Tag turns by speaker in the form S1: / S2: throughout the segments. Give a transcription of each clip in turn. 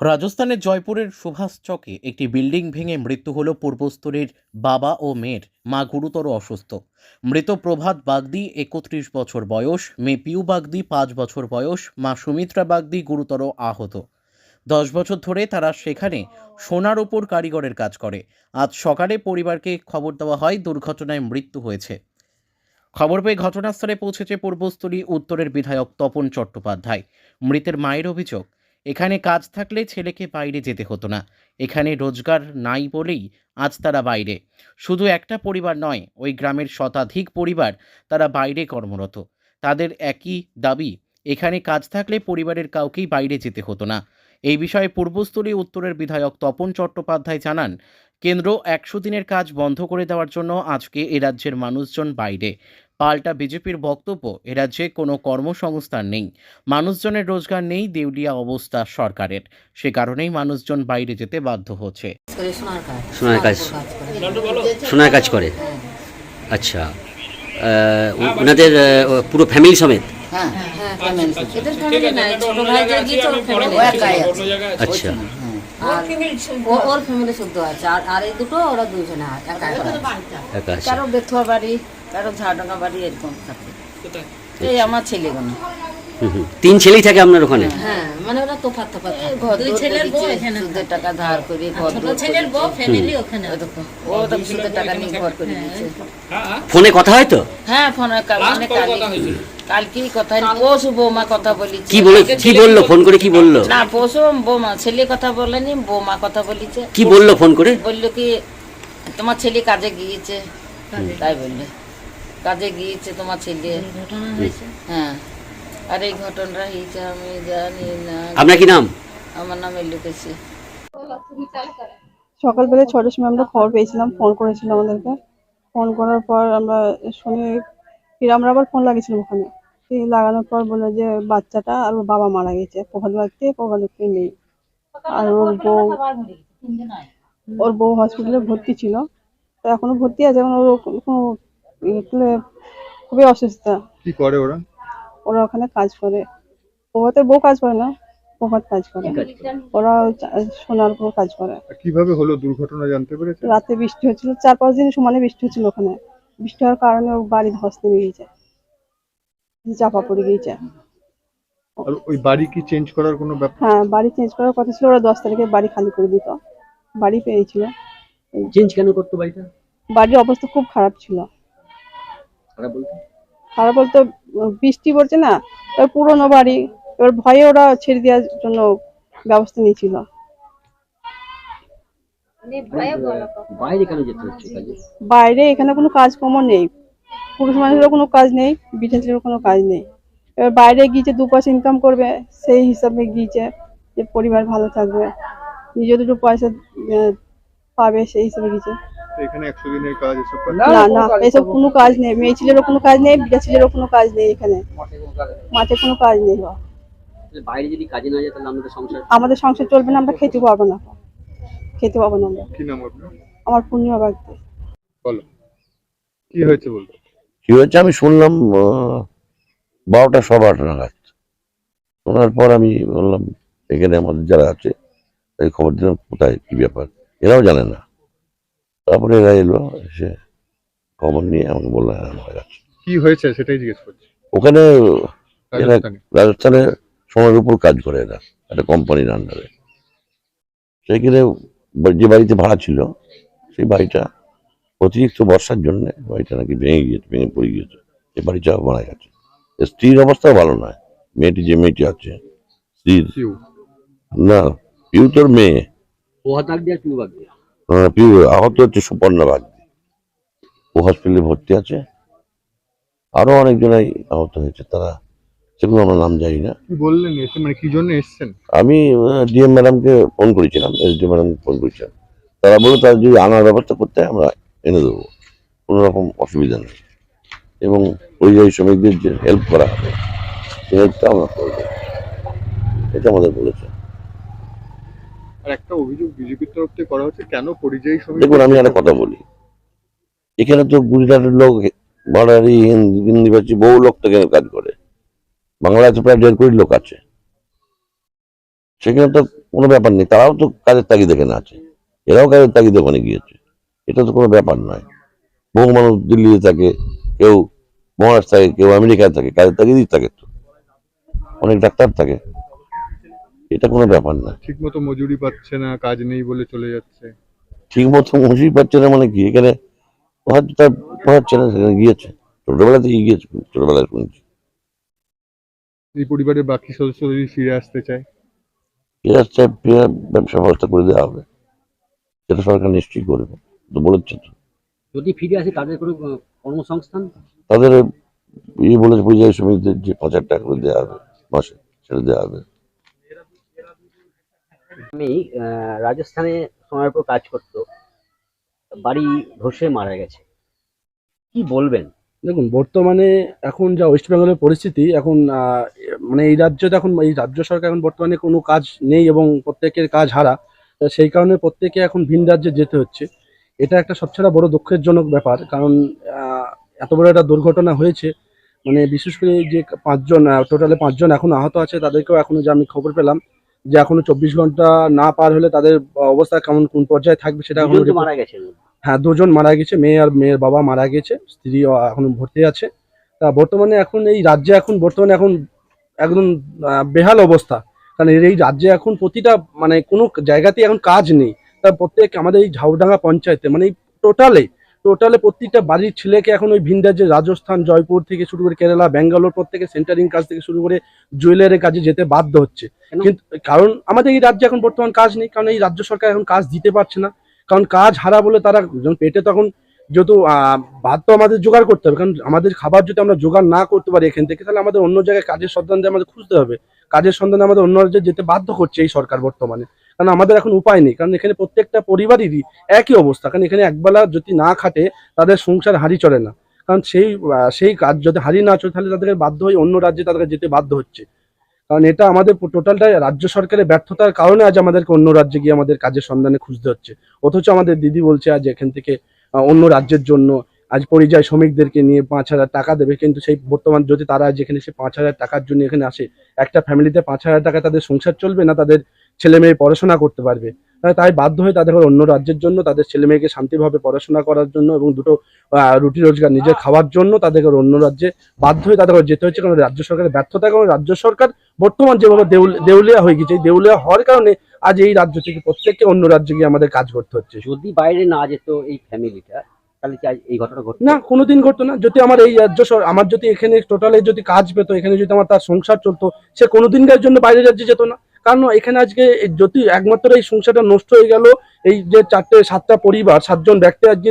S1: রাজস্থানের জয়পুরের সুভাষ চকে একটি বিল্ডিং ভেঙে মৃত্যু হল পূর্বস্থলীর বাবা ও মেয়ের। মা গুরুতর অসুস্থ। মৃত প্রভাত বাগদি একত্রিশ বছর বয়স মেয়ে পিউ বাগদি পাঁচ বছর বয়স, মা সুমিত্রা বাগদি গুরুতর আহত। দশ বছর ধরে তারা সেখানে সোনার ওপর কারিগরের কাজ করে। আজ সকালে পরিবারকে খবর দেওয়া হয়, দুর্ঘটনায় মৃত্যু হয়েছে। খবর পেয়ে ঘটনাস্থলে পৌঁছেছে পূর্বস্থলী উত্তরের বিধায়ক তপন চট্টোপাধ্যায়। মৃতের মায়ের অভিযোগ এখানে কাজ থাকলে ছেলেকে বাইরে যেতে হতো না। এখানে রোজগার নাই বলেই আজ তারা বাইরে। শুধু একটা পরিবার নয়, ওই গ্রামের শতাধিক পরিবার তারা বাইরে কর্মরত। তাদের একই দাবি, এখানে কাজ থাকলে পরিবারের কাউকেই বাইরে যেতে হতো না। এই বিষয়ে পূর্বস্থলী উত্তরের বিধায়ক তপন চট্টোপাধ্যায় জানান, কেন্দ্র একশো দিনের কাজ বন্ধ করে দেওয়ার জন্য আজকে এ রাজ্যের মানুষজন বাইরে। পাল্টা বিজেপির বক্তব্য এ রাজ্যে কোনো কর্মসংস্থান নেই। মানুষজনের রোজগার নেই দেউলিয়া অবস্থা সরকারের। সে কারণেই মানুষজন বাইরে যেতে বাধ্য হচ্ছে।
S2: সোনার কাজ
S3: সোনার কাজ।
S2: করে? হ্যাঁ
S3: আচ্ছা ওনাদের পুরো ফ্যামিলি সমেত?
S2: হ্যাঁ হ্যাঁ যে আছে।
S3: আচ্ছা।
S2: ওর ফ্যামিলি শুদ্ধ আছে। আর আর এই দুটো ওরা দুজনে
S3: একা একা
S2: কারও বেথুয়া বাড়ি কারও ঝাড়ডাঙ্গা বাড়ি এরকম থাকে। এই আমার ছেলেগুলো।
S3: তিন ছেলেই থাকে আপনার ওখানে?
S2: হ্যাঁ মানে ওরা তোফাত তোফাত। দুই ছেলের বউ এখানে সুদের টাকা ধার করে ঘর ছোট ছেলের বউ ফ্যামিলি ওখানে? ও তো সুদের টাকা নিয়ে ঘর করে দিয়েছে
S3: ফোনে কথা হয় তো?
S2: হ্যাঁ ফোন মানে কথা পশু বৌমা কথা বলিছে।
S3: কি বলে কি বলল? ফোন করে কি বলল?
S2: না পশু বৌমা ছেলে কথা বলেনি বৌমা কথা বলিছে।
S3: কি বলল ফোন করে?
S2: বলল কি তোমার ছেলে কাজে গিয়েছে। তাই বললে। কাজে গিয়েছে তোমার ছেলে। হ্যাঁ। আর এই ঘটনাটা হয়েছে আমি জানি না।
S3: আপনার কি নাম?
S2: আমার নাম এলুকেছি
S4: সকালবেলা ছটার সময় আমরা খবর পেয়েছিলাম ফোন করেছিল আমাদেরকে। ফোন করার পর আমরা শুনে ফিরে আমরা আবার ফোন লাগিয়েছিলাম ওখানে। লাগানোর পর বলে যে বাচ্চাটা আর ওর বাবা মারা গেছে প্রভাত ব্যক্তি প্রভাত নেই। আর ওর বউ ওর বউ হসপিটালে ভর্তি ছিল। তো এখনও ভর্তি আছে এখন ওর কোনো ইয়ে খুবই অসুস্থ।
S5: কি করে ওরা?
S4: ওরা ওখানে কাজ করে। প্রভাতের বউ কাজ করে না প্রভাত কাজ করে। ওরা সোনার উপর কাজ করে।
S5: কীভাবে হলো দুর্ঘটনা জানতে পেরেছে
S4: রাতে বৃষ্টি হচ্ছিল চার পাঁচ দিন সমানে বৃষ্টি হচ্ছিল ওখানে। বৃষ্টি হওয়ার কারণে ও বাড়ি ধস নেমে গিয়েছে চাপা পড়ে গিয়েছে।
S5: আর ওই বাড়ি কি চেঞ্জ করার কোনো ব্যাপার
S4: হ্যাঁ বাড়ি চেঞ্জ করার কথা ছিল ওরা দশ তারিখে বাড়ি খালি করে দিত। বাড়ি পেয়েছিল।
S3: চেঞ্জ কেন করতো বাড়িটা?
S4: বাড়ির অবস্থা খুব খারাপ ছিল।
S3: খারাপ বলতে?
S4: খারাপ বলতে বৃষ্টি পড়ছে না এবার পুরোনো বাড়ি এবার ভয়ে ওরা ছেড়ে দেওয়ার জন্য ব্যবস্থা নিয়েছিল।
S3: বাইরে কেন যেতে হচ্ছে কাজে?
S4: বাইরে এখানে কোনো কাজকর্ম নেই। পুরুষ মানুষেরও কোনো কাজ নেই বিটেন্সেরও কোনো কাজ নেই। এবার বাইরে গিয়েছে দু পয়সা ইনকাম করবে সেই হিসাবে গিয়েছে যে পরিবার ভালো থাকবে নিজে দুটো পয়সা পাবে সেই হিসাবে গিয়েছে।
S5: এখানে একশো দিনের কাজ এসব কাজ
S4: না না এসব কোনো কাজ নেই মেয়ে ছেলেরও কোনো কাজ নেই বিটা ছেলেরও কোনো কাজ নেই এখানে। মাঠে কোনো কাজ নেই।
S3: বাইরে যদি কাজে না যায় তাহলে আমাদের সংসার
S4: আমাদের সংসার চলবে না আমরা খেতে পারব না। খেতে পারব না আমরা।
S5: কি নাম আপনার?
S4: আমার পূর্ণিমা বাগদি।
S5: বলো। কি হয়েছে বলতো
S6: কি হয়েছে? আমি শুনলাম বারোটা সবা আট নাগাদ। শোনার পর আমি বললাম এখানে আমাদের যারা আছে তাই খবর দিলাম কোথায় কি ব্যাপার? এরাও জানে না। তারপরে এরা এলো এসে খবর নিয়ে আমাকে বলল হ্যাঁ মারা গেছে
S5: কি হয়েছে সেটাই জিজ্ঞেস করছি।
S6: ওখানে
S5: রাজস্থানে।
S6: রাজস্থানে সোনার উপর কাজ করে এরা একটা কোম্পানির আন্ডারে সেইখানে বা- যে বাড়িতে ভাড়া ছিল সেই বাড়িটা অতিরিক্ত বর্ষার জন্য বাড়িটা নাকি ভেঙে গিয়েছে ভেঙে পড়ে গিয়েছে। এই বাড়িটা মারা গেছে। স্ত্রীর অবস্থাও ভালো নয়। মেয়েটি যে মেয়েটি আছে স্ত্রীর। না পিউ তোর মেয়ে। আহত হচ্ছে সুপর্ণা বাগ ও হসপিটালে ভর্তি আছে। আরও অনেকজনাই আহত হয়েছে। তারা সেগুলো আমার নাম জানি না।
S5: বললেন এসে? মানে কি জন্য এসছেন?
S6: আমি ডিএম ম্যাডামকে ফোন করেছিলাম এসডিএম ম্যাডামকে ফোন করেছিলাম। তারা বলে তারা যদি আনার ব্যবস্থা করতে আমরা এনে দেবো। কোনো রকম অসুবিধা নেই। এবং পরিযায়ী শ্রমিকদের যে হেল্প করা হবে সেই হেল্পটা আমরা করব। এটা আমাদের বলেছে।
S5: আর একটা অভিযোগ বিজেপির তরফ থেকে করা হচ্ছে, কেন পরিযায়ী শ্রমিক
S6: দেখুন, আমি একটা কথা বলি। এখানে তো গুজরাটের লোক বাঙালি হিন্দি বহু লোক তো কাজ করে। বাংলায় তো প্রায় দেড় কোটি লোক আছে। সেখানে তো কোনো ব্যাপার নেই, তারাও তো কাজের তাগিদ এখানে আছে। এরাও কাজের তাগিদ ওখানে গিয়েছে। এটা তো কোনো ব্যাপার নয়। বহু মানুষ দিল্লিতে থাকে, কেউ মহারাষ্ট্র থাকে, কেউ আমেরিকায় থাকে, কাজের তাগিদই থাকে তো। অনেক ডাক্তার থাকে। এটা কোনো ব্যাপার না।
S5: ঠিক মতো মজুরি পাচ্ছে না কাজ নেই বলে চলে যাচ্ছে।
S6: ঠিক মতো মজুরি পাচ্ছে না মানে কি? এখানে হয়তো তার পড়াচ্ছে না সেখানে গিয়েছে। ছোটবেলা থেকে গিয়েছে ছোটবেলায় শুনছি।
S5: এই পরিবারের বাকি সদস্য যদি ফিরে আসতে চায়?
S6: ফেরার চাই ফেরার ব্যবসা ব্যবস্থা করে দেওয়া হবে। সেটা সরকার নিশ্চয়ই করবে তো বলেছে তো।
S3: যদি ফিরে আসে তাদের কোনো কর্মসংস্থান?
S6: তাদের ইয়ে বলেছে পরিযায়ী শ্রমিকদের যে পাঁচ হাজার টাকা করে দেওয়া হবে মাসে সেটা দেওয়া হবে।
S3: আমি রাজস্থানে সময়ের পর কাজ করতো। বাড়ি ধসে মারা গেছে। কি বলবেন?
S7: দেখুন, বর্তমানে এখন যা ওয়েস্ট বেঙ্গলের পরিস্থিতি, এখন মানে এই রাজ্যতে এখন, এই রাজ্য সরকার এখন বর্তমানে কোনো কাজ নেই এবং প্রত্যেকের কাজ হারা। সেই কারণে প্রত্যেকে এখন ভিন রাজ্যে যেতে হচ্ছে। এটা একটা সবচেয়ে বড় দুঃখেরজনক ব্যাপার, কারণ এত বড় একটা দুর্ঘটনা হয়েছে। মানে বিশেষ করে যে পাঁচজন টোটালে পাঁচজন এখন আহত আছে, তাদেরকেও এখনও যে আমি খবর পেলাম যে এখনও চব্বিশ ঘণ্টা না পার হলে তাদের অবস্থা কেমন কোন পর্যায়ে থাকবে সেটা এখনও
S3: মারা গেছে
S7: হ্যাঁ। দুজন মারা গেছে মেয়ে আর মেয়ের বাবা মারা গেছে স্ত্রী এখন ভর্তি আছে। তা বর্তমানে এখন এই রাজ্যে এখন বর্তমানে এখন একদম বেহাল অবস্থা। কারণ এই রাজ্যে এখন প্রতিটা মানে কোনো জায়গাতেই এখন কাজ নেই। তা প্রত্যেক আমাদের এই ঝাউডাঙ্গা পঞ্চায়েতে মানে এই টোটালে টোটালে প্রত্যেকটা বাড়ির ছেলেকে এখন ওই ভিন রাজ্যে রাজস্থান জয়পুর থেকে শুরু করে কেরালা ব্যাঙ্গালোর প্রত্যেকে সেন্টারিং কাজ থেকে শুরু করে জুয়েলারের কাজে যেতে বাধ্য হচ্ছে। কিন্তু কারণ আমাদের এই রাজ্যে এখন বর্তমান কাজ নেই কারণ এই রাজ্য সরকার এখন কাজ দিতে পারছে না। কারণ কাজ হারা বলে তারা যখন পেটে তখন যেহেতু আহ, ভাত তো আমাদের জোগাড় করতে হবে কারণ আমাদের খাবার যদি আমরা জোগাড় না করতে পারি এখান থেকে তাহলে আমাদের অন্য জায়গায় কাজের সন্ধান আমাদের খুঁজতে হবে। কাজের সন্ধানে আমাদের অন্য রাজ্যে যেতে বাধ্য করছে এই সরকার বর্তমানে। কারণ আমাদের এখন উপায় নেই। কারণ এখানে প্রত্যেকটা পরিবারেরই একই অবস্থা। কারণ এখানে একবেলা যদি না খাটে, তাদের সংসার হারি চলে না। কারণ সেই সেই কাজ যদি হারিয়ে না চলে, তাহলে তাদেরকে বাধ্য হয়ে অন্য রাজ্যে তাদেরকে যেতে বাধ্য হচ্ছে। কারণ এটা আমাদের টোটালটা রাজ্য সরকারের ব্যর্থতার কারণে আজ আমাদেরকে অন্য রাজ্যে গিয়ে আমাদের কাজের সন্ধানে খুঁজতে হচ্ছে। অথচ আমাদের দিদি বলছে আজ এখান থেকে অন্য রাজ্যের জন্য আজ পরিযায়ী শ্রমিকদেরকে নিয়ে পাঁচ হাজার টাকা দেবে। কিন্তু সেই বর্তমান যদি তারা এখানে সে পাঁচ হাজার টাকার জন্য এখানে আসে, একটা ফ্যামিলিতে পাঁচ হাজার টাকা তাদের সংসার চলবে না? তাদের ছেলে মেয়ে পড়াশোনা করতে পারবে। তাই তাই বাধ্য হয়ে তাদের অন্য রাজ্যের জন্য তাদের ছেলে মেয়েকে শান্তিভাবে পড়াশোনা করার জন্য এবং দুটো রুটি রোজগার নিজের খাওয়ার জন্য তাদেরকে অন্য রাজ্যে বাধ্য হয়ে তাদের যেতে হচ্ছে। কারণ রাজ্য সরকারের ব্যর্থতা কারণ রাজ্য সরকার বর্তমান যেভাবে দেউল দেউলিয়া হয়ে গেছে এই দেউলিয়া হওয়ার কারণে আজ এই রাজ্য থেকে প্রত্যেককে অন্য রাজ্যে গিয়ে আমাদের কাজ করতে হচ্ছে।
S3: যদি বাইরে না যেত এই ফ্যামিলিটা তাহলে কি এই ঘটনা ঘটতো?
S7: না কোনোদিন ঘটতো না। যদি আমার এই রাজ্য আমার যদি এখানে টোটালে যদি কাজ পেতো এখানে যদি আমার তার সংসার চলতো সে কোনোদিনকার জন্য বাইরে রাজ্যে যেত না। কারণ এখানে আজকে যদি একমাত্র এই সংসারটা নষ্ট হয়ে গেল এই যে চারটে সাতটা পরিবার সাতজন ব্যক্তি আজকে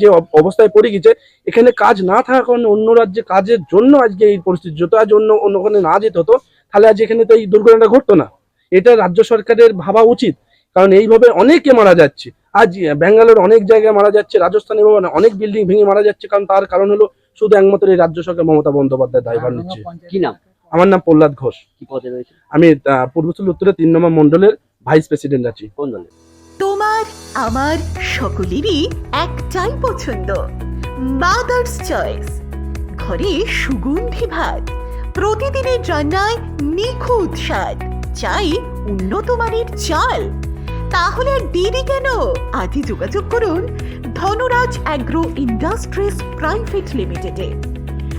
S7: যে অবস্থায় পড়ে গেছে এখানে কাজ না থাকার কারণে অন্য রাজ্যে কাজের জন্য আজকে এই পরিস্থিতি যত আজ অন্য অন্য ওখানে না যেতে হতো তাহলে আজ এখানে তো এই দুর্ঘটনাটা ঘটতো না। এটা রাজ্য সরকারের ভাবা উচিত কারণ এইভাবে অনেকে মারা যাচ্ছে। আজ ব্যাঙ্গালোর অনেক জায়গায় মারা যাচ্ছে রাজস্থানে এভাবে অনেক বিল্ডিং ভেঙে মারা যাচ্ছে কারণ তার কারণ হলো শুধু একমাত্র এই রাজ্য সরকার মমতা বন্দ্যোপাধ্যায় দায়ভার নিচ্ছে।
S3: কি নাম?
S7: আমার নাম প্রহ্লাদ ঘোষ।
S3: কি পদে রয়েছে?
S7: আমি আহ, পূর্বস্থল উত্তরে তিন নম্বর মন্ডলের ভাইস প্রেসিডেন্ট আছি।
S3: কোন দলে?
S8: তোমার আমার সকলেরই একটাই পছন্দ। মাদার্স চয়েস ঘরে সুগন্ধি ভাত। প্রতিদিনের রান্নায় নিখুঁত স্বাদ। চাই উন্নত মানের চাল। তাহলে আর দেরি কেন? আজই যোগাযোগ করুন ধনরাজ অ্যাগ্রো ইন্ডাস্ট্রিজ প্রাইভেট লিমিটেডে